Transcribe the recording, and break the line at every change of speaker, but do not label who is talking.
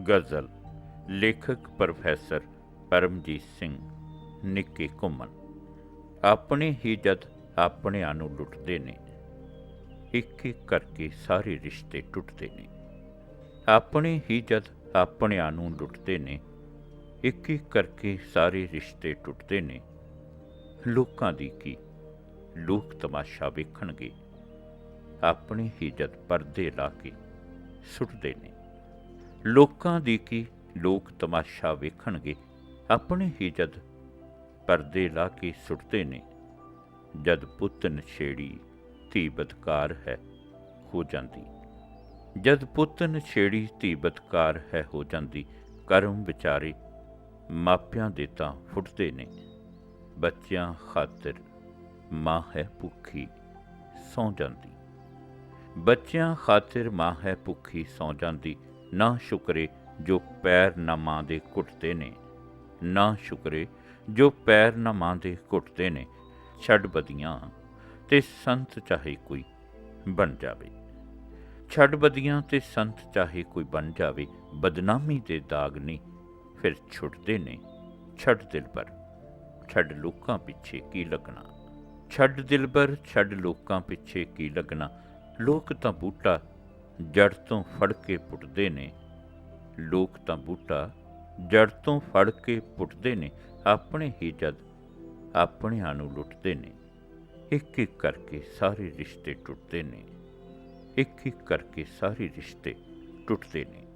ਗਜ਼ਲ, ਲੇਖਕ ਪ੍ਰੋਫੈਸਰ ਪਰਮਜੀਤ ਸਿੰਘ, ਨਿੱਕੇ ਘੁੰਮਣ। ਆਪਣੇ ਹੀ ਜਦ ਆਪਣਿਆਂ ਨੂੰ ਲੁੱਟਦੇ ਨੇ ਇੱਕ ਇੱਕ ਕਰਕੇ ਸਾਰੇ ਰਿਸ਼ਤੇ ਟੁੱਟਦੇ ਨੇ। ਆਪਣੇ ਹੀ ਜਦ ਆਪਣਿਆਂ ਨੂੰ ਲੁੱਟਦੇ ਨੇ ਇੱਕ ਇੱਕ ਕਰਕੇ ਸਾਰੇ ਰਿਸ਼ਤੇ ਟੁੱਟਦੇ ਨੇ। ਲੋਕਾਂ ਦੀ ਕੀ? ਲੋਕ ਤਮਾਸ਼ਾ ਵੇਖਣਗੇ। ਆਪਣੇ ਹੀ ਜਦ ਪਰਦੇ ਲਾ ਕੇ ਸੁੱਟਦੇ ਨੇ। ਲੋਕਾਂ ਦੀ ਕੀ ਲੋਕ ਤਮਾਸ਼ਾ ਵੇਖਣਗੇ? ਆਪਣੇ ਹੀ ਜਦ ਪਰਦੇ ਲਾ ਕੇ ਸੁੱਟਦੇ ਨੇ, ਜਦ ਪੁੱਤ ਨਛੇੜੀ ਧੀ ਬਦਕਾਰ ਹੈ ਹੋ ਜਾਂਦੀ। ਜਦ ਪੁੱਤ ਨਛੇੜੀ ਧੀ ਬਦਕਾਰ ਹੈ ਹੋ ਜਾਂਦੀ, ਕਰਮ ਵਿਚਾਰੇ ਮਾਪਿਆਂ ਦੇ ਤਾਂ ਫੁੱਟਦੇ ਨੇ। ਬੱਚਿਆਂ ਖਾਤਰ ਮਾਂ ਹੈ ਭੁੱਖੀ ਸੌ ਜਾਂਦੀ। ਬੱਚਿਆਂ ਖਾਤਰ ਮਾਂ ਹੈ ਭੁੱਖੀ ਸੌ ਜਾਂਦੀ ਨਾ ਸ਼ੁਕਰੇ ਜੋ ਪੈਰ ਨਾ ਮਾਂ ਦੇ ਘੁੱਟਦੇ ਨੇ। ਨਾ ਸ਼ੁਕਰੇ ਜੋ ਪੈਰ ਨਾ ਮਾਂ ਦੇ ਘੁੱਟਦੇ ਨੇ। ਛੱਡ ਬਦੀਆਂ ਤੇ ਸੰਤ ਚਾਹੇ ਕੋਈ ਬਣ ਜਾਵੇ। ਛੱਡ ਬਦੀਆਂ ਤੇ ਸੰਤ ਚਾਹੇ ਕੋਈ ਬਣ ਜਾਵੇ। ਬਦਨਾਮੀ ਦੇ ਦਾਗ ਨਹੀਂ ਫਿਰ ਛੁੱਟਦੇ ਨੇ। ਛੱਡ ਦਿਲ ਦਿਲਬਰ ਛੱਡ ਲੋਕਾਂ ਪਿੱਛੇ ਕੀ ਲੱਗਣਾ? ਛੱਡ ਦਿਲ ਦਿਲਬਰ ਛੱਡ ਲੋਕਾਂ ਪਿੱਛੇ ਕੀ ਲੱਗਣਾ? ਲੋਕ ਤਾਂ ਬੂਟਾ ਜੜ ਤੋਂ ਫੜ ਕੇ ਪੁੱਟਦੇ ਨੇ। ਲੋਕ ਤਾਂ ਬੂਟਾ ਜੜ ਤੋਂ ਫੜ ਕੇ ਪੁੱਟਦੇ ਨੇ। ਆਪਣੇ ਹੀ ਜਦ ਆਪਣਿਆਂ ਨੂੰ ਲੁੱਟਦੇ ਨੇ। ਇੱਕ ਇੱਕ ਕਰਕੇ ਸਾਰੇ ਰਿਸ਼ਤੇ ਟੁੱਟਦੇ ਨੇ। ਇੱਕ ਇੱਕ ਕਰਕੇ ਸਾਰੇ ਰਿਸ਼ਤੇ ਟੁੱਟਦੇ ਨੇ।